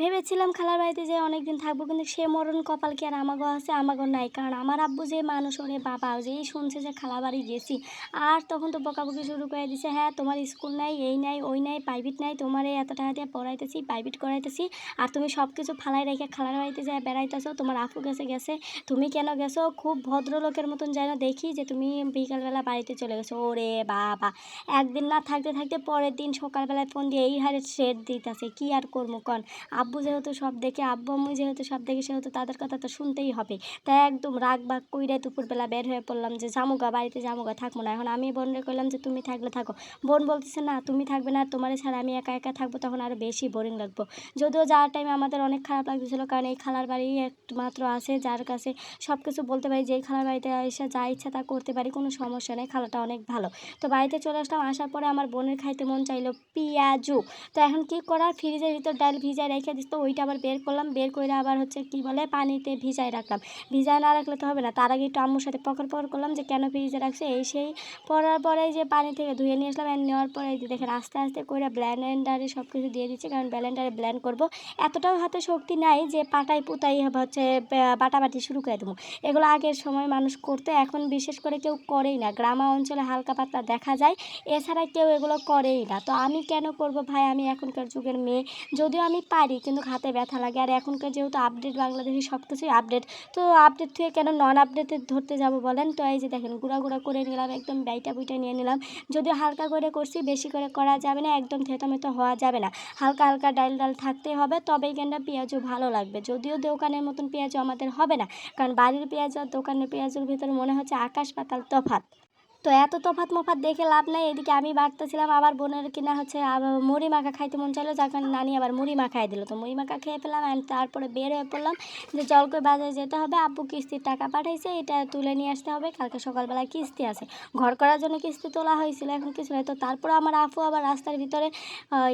ভেবেছিলাম খালার বাড়িতে যে অনেকদিন থাকব, কিন্তু সে মরণ কপাল কি আর আমাগো আছে, আমাগো নাই। কারণ আমার আব্বু যে মানুষ, ওরে বাবা যেই শুনছে যে খালা বাড়ি গেছি, আর তখন তো বকাবকি শুরু করে দিছে হ্যাঁ তোমার স্কুল নাই, এই নাই, ওই নাই প্রাইভেট নাই, তোমার এই এত টাকা দিয়ে পড়াইতেছি প্রাইভেট করাইতেছি, আর তুমি সব কিছু ফালাই রেখে খালার বাড়িতে যায় বেড়াইতেছো, তোমার আপু গেছে গেছে, তুমি কেন গেছো? খুব ভদ্রলোকের মতন যেন দেখি যে তুমি বিকালবেলা বাড়িতে চলে গেছো, ওরে বাবা। একদিন না থাকতে থাকতে পরের দিন সকালবেলায় ফোন দিয়ে, এই হারে শেড দিতেছে, কি আর করব কন? আব্বু যেহেতু সব দেখে, আব্বু আম্মু যেহেতু সব দেখে, সেহেতু তাদের কথা তো শুনতেই হবে। তাই একদম রাগ বাগ কইরে দুপুরবেলা বের হয়ে পড়লাম যে জামুগা বাড়িতে জামুগা থাকব না। এখন আমি বোনরে কইলাম যে, তুমি থাকলে থাকো। বোন বলতেছে, না, তুমি থাকবে না তোমার ছাড়া আমি একা একা থাকব, তখন আরও বেশি বোরিং লাগবো। যদিও যাওয়ার টাইমে আমাদের অনেক খারাপ লাগতেছিলো, কারণ এই খালার বাড়ি একমাত্র আছে, যার কাছে সব কিছু বলতে পারি, যেই খালার বাড়িতে এসে যা ইচ্ছা তা করতে পারি, কোনো সমস্যা নেই, খালাটা অনেক ভালো। তো বাড়িতে চলে আসলাম, আসার পরে আমার বোনের খাইতে মন চাইলো পেঁয়াজু। তো এখন কি করা ফ্রিজের ভিতর ডাল ভিজায় রেখে দিস তো ওইটা আবার বের করলাম, বের করে আবার হচ্ছে কি বলে পানিতে ভিজায় রাখলাম। ভিজায় না রাখলে তো হবে না, তার আগে একটু আম্মুর সাথে পকর পকর করলাম যে কেন ফ্রিজে রাখছে, এই সেই পরার পরে যে পানি থেকে ধুয়ে নিয়ে আসলাম আর নেওয়ার পরে দেখেন আস্তে আস্তে করে ব্ল্যান্ডারে সব কিছু দিয়ে দিচ্ছে, কারণ ব্ল্যান্ডারে ব্ল্যান্ড করব। এতটাও হাতে শক্তি নাই যে পাটাই পুতাই হচ্ছে বাটাবাটি শুরু করে দেবো। এগুলো আগের সময় মানুষ করতে, এখন বিশেষ করে কেউ করেই না। গ্রামা অঞ্চলে হালকা পাতলা দেখা যায়, এছাড়া কেউ এগুলো করেই না। তো আমি কেন করব ভাই? আমি এখনকার যুগের মেয়ে, যদিও আমি পারি কিন্তু হাতে ব্যথা লাগে। আর এখনকার যেহেতু আপডেট বাংলাদেশি সব কিছুই আপডেট তো আপডেট থেকে কেন নন আপডেটে ধরতে যাব বলেন? তো এই যে দেখেন, গুঁড়া গুঁড়া করে নিলাম, একদম বাইটা বুইটা নিয়ে নিলাম। যদিও হালকা করে করছি, বেশি করে করা যাবে না, একদম থেতামেতো হওয়া যাবে না। হালকা হালকা ডাল ডাল থাকতে হবে তবেই কেনটা পেঁয়াজও ভালো লাগবে। যদিও দোকানের মতন পেঁয়াজও আমাদের হবে না, কারণ বাড়ির পেঁয়াজ আর দোকানের পেঁয়াজের ভিতরে মনে হচ্ছে আকাশ পাতাল তফাত তো এত তফাত মফাত দেখে লাভ নাই, এদিকে আমি বাড়তেছিলাম, আবার বোনের কিনা হচ্ছে মুড়ি মাখা খাইতে মন চাইলো, যার কারণে নানি আবার মুড়ি মাখাই দিল। তো মুড়ি মাখা খেয়ে ফেলাম অ্যান্ড তারপরে বের হয়ে পড়লাম যে জলকই বাজারে যেতে হবে, আব্বু কিস্তির টাকা পাঠাইছে, এটা তুলে নিয়ে আসতে হবে, কালকে সকালবেলা কিস্তি আছে। ঘর করার জন্য কিস্তি তোলা হয়েছিল, এখন কিছু নেই। তো তারপরে আমার আফু আবার রাস্তার ভিতরে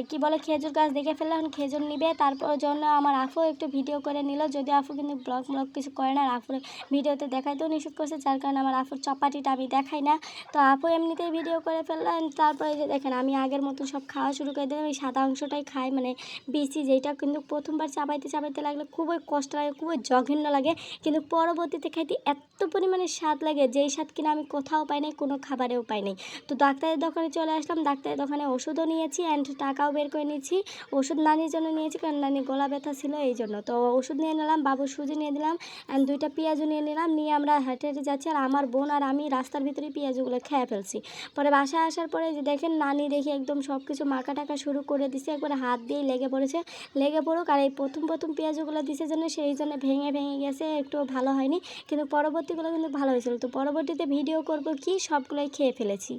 কি বলে, খেজুর গাছ দেখে ফেলল, এখন খেজুর নিবে, তারপর জন্য আমার আফু একটু ভিডিও করে নিল, যদি আফু কিন্তু ব্লগ ব্লগ কিছু করে না, আর আফুর ভিডিওতে দেখাইতেও নিষেধ করছে, যার কারণে আমার আফুর চপাটিটা আমি দেখাই না। তো আপু এমনিতেই ভিডিও করে ফেললেন। তারপরে যে দেখেন, আমি আগের মতো সব খাওয়া শুরু করে দিলাম। এই সাদা অংশটাই খাই মানে বিসি যেটা কিন্তু প্রথমবার চাবাইতে চাবাইতে লাগলে খুবই কষ্ট লাগে, খুবই জঘন্য লাগে। কিন্তু পরবর্তীতে খাইতে এত পরিমাণে স্বাদ লাগে, যেই স্বাদ কিনা আমি কোথাও পাই নাই, কোনো খাবারেও পাই নাই। তো ডাক্তারের দোকানে চলে আসলাম, ডাক্তারের দোকানে ওষুধও নিয়েছি অ্যান্ড টাকাও বের করে নিয়েছি। ওষুধ নানির জন্য নিয়েছি, কারণ নানি গলা ব্যথা ছিল এই জন্য। তো ওষুধ নিয়ে নিলাম, বাবুর সুজি নিয়ে দিলাম অ্যান্ড দুইটা পেঁয়াজও নিয়ে নিলাম। নিয়ে আমরা হেঁটে হেঁটে যাচ্ছি, আর আমার বোন আর আমি রাস্তার ভিতরে ভিতরেই পেঁয়াজগুলো খেয়ে ফেলছি। পরে বাসায় আসার পরে যে দেখেন নানি দেখি একদম সব কিছু মাখা টাকা শুরু করে দিছে, একবারে হাত দিয়েই লেগে পড়েছে। লেগে পড়ুক আর এই প্রথম প্রথম পেঁয়াজগুলো দিছে যেন সেই জন্য ভেঙে ভেঙে গেছে একটু ভালো হয়নি। কিন্তু পরবর্তীগুলো কিন্তু ভালো হয়েছিল। তো পরবর্তীতে ভিডিও করব কি সবগুলোই খেয়ে ফেলেছি।